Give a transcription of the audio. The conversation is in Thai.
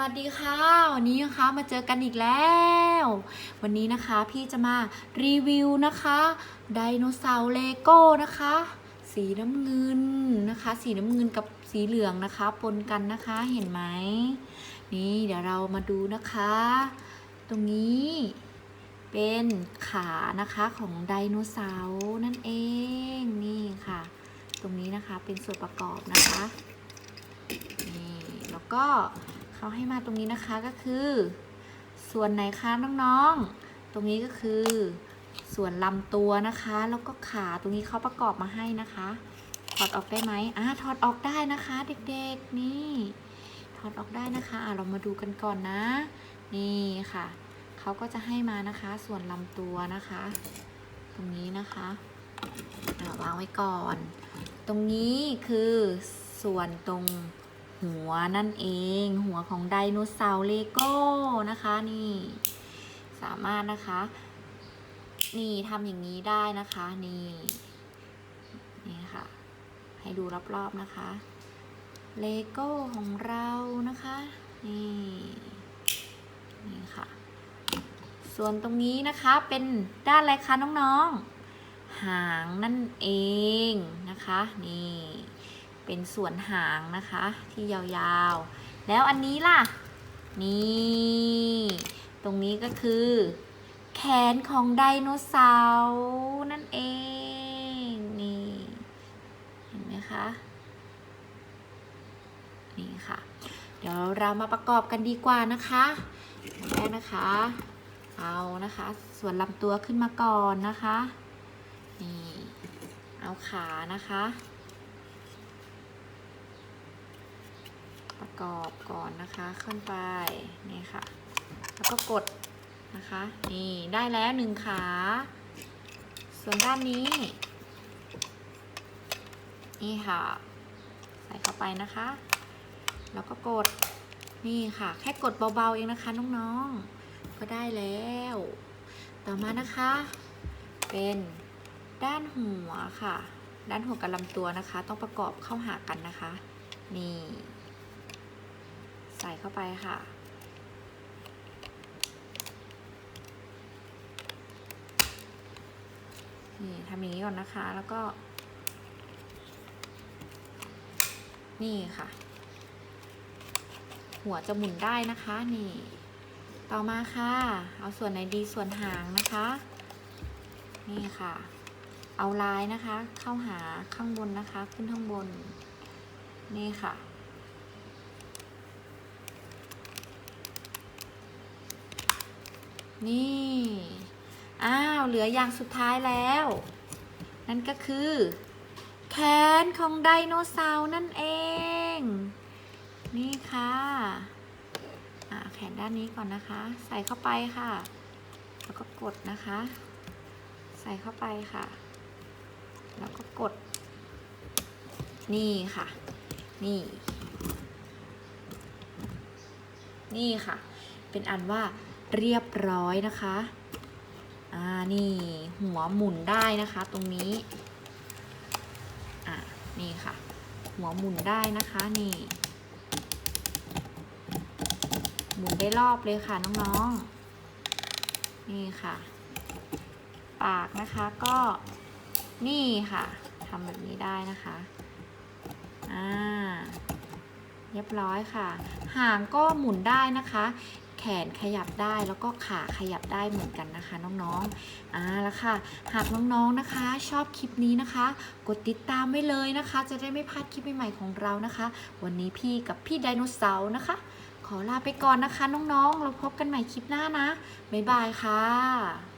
วัสดีค่ะวันนี้นะคะมาเจอกันอีกแล้ว วันนี้นะคะพี่จะมารีวิวนะคะไดโนเสาร์เลโก้นะคะ สีน้ำเงินนะคะ สีน้ำเงินกับสีเหลืองนะคะปนกันนะคะเห็นไหมนี่เดี๋ยวเรามาดูนะคะ ตรงนี้เป็นขานะคะของไดโนเสาร์นั่นเองนี่ค่ะ ตรงนี้นะคะเป็นส่วนประกอบนะคะนี่แล้วก็ เขาให้มาตรงนี้นะคะก็คือ ส่วนไหนคะน้องๆ ตรงนี้ก็คือ ส่วนลำตัวนะคะ แล้วก็ขาตรงนี้เขาประกอบมาให้นะคะ ถอดออกได้ไหมอ่าถอดออกได้นะคะ เด็กๆนี่ ถอดออกได้นะคะอ่าเรามาดูกันก่อนนะ นี่ค่ะเขาก็จะให้มานะคะ ส่วนลำตัวนะคะ ตรงนี้นะคะวางไว้ก่อน ตรงนี้คือส่วนตรง หัวนั่นเอง หัวของไดโนเสาร์เลโก้นะคะนี่ สามารถนะคะ นี่ทำอย่างนี้ได้นะคะนี่นี่ค่ะ ให้ดูรอบๆนะคะเลโก้ของเรานะคะ นี่นี่ค่ะ ส่วนตรงนี้นะคะเป็นด้านอะไรคะน้องๆ หางนั่นเองนะคะ นี่ เป็นส่วนหางนะคะ ที่ยาวๆ แล้วอันนี้ล่ะ นี่ ตรงนี้ก็คือ แขนของไดโนเสาร์นั่นเอง นี่ เห็นไหมคะ นี่ค่ะ เดี๋ยวเรามาประกอบกันดีกว่านะคะอย่างแรกนะคะ เอานะคะ ส่วนลำตัวขึ้นมาก่อนนะคะ นี่ เอาขานะคะ ปรอบก่อนนะคะขึ้นไปนี่ค่ะ แล้วก็กดนะคะนี่ได้แล้วหนึ่งขา ส่วนด้านนี้ นี่ค่ะ ใส่เข้าไปนะคะ แล้วก็กดนี่ค่ะ แค่กดเบาๆเองนะคะน้องๆ ก็ได้แล้ว ต่อมานะคะ เป็นด้านหัวค่ะ ด้านหัวกับลำตัวนะคะ ต้องประกอบเข้าหากันนะคะ นี่ ส่เข้าไปค่ะ นี่ทำอย่างนี้ก่อนนะคะ แล้วก็ นี่ค่ะ หัวจะหมุนได้นะคะ นี่ ต่อมาค่ะ เอาส่วนไหนดีส่วนหางนะคะ นี่ค่ะ เอาลายนะคะ เข้าหาข้างบนนะคะ ขึ้นข้างบน นี่ค่ะ นี่ อ้าว เหลืออย่างสุดท้ายแล้ว นั่นก็คือ แขนของไดโนเสาร์นั่นเอง นี่ค่ะอ่าแขนด้านนี้ก่อนนะคะ ใส่เข้าไปค่ะ แล้วก็กดนะคะ ใส่เข้าไปค่ะ แล้วก็กด นี่ค่ะ นี่ นี่ค่ะ เป็นอันว่า เรียบร้อยนะคะ อ่า นี่หัวหมุนได้นะคะ ตรงนี้ อ่านี่ค่ะ หัวหมุนได้นะคะนี่ หมุนได้รอบเลยค่ะน้องๆ นี่ค่ะ ปากนะคะก็นี่ค่ะทำแบบนี้ได้นะคะ อ่าเรียบร้อยค่ะ หางก็หมุนได้นะคะ ขนขยับได้แล้วก็ขาขยับได้เหมือนกันนะคะน้องๆอ่าแล้วค่ะ หากน้องๆนะคะ ชอบคลิปนี้นะคะ กดติดตามไว้เลยนะคะ จะได้ไม่พลาดคลิปใหม่ๆของเรานะคะ วันนี้พี่กับพี่ไดโนเสาร์นะคะ ขอลาไปก่อนนะคะน้องๆ เราพบกันใหม่คลิปหน้านะบ๊ายบายค่ะ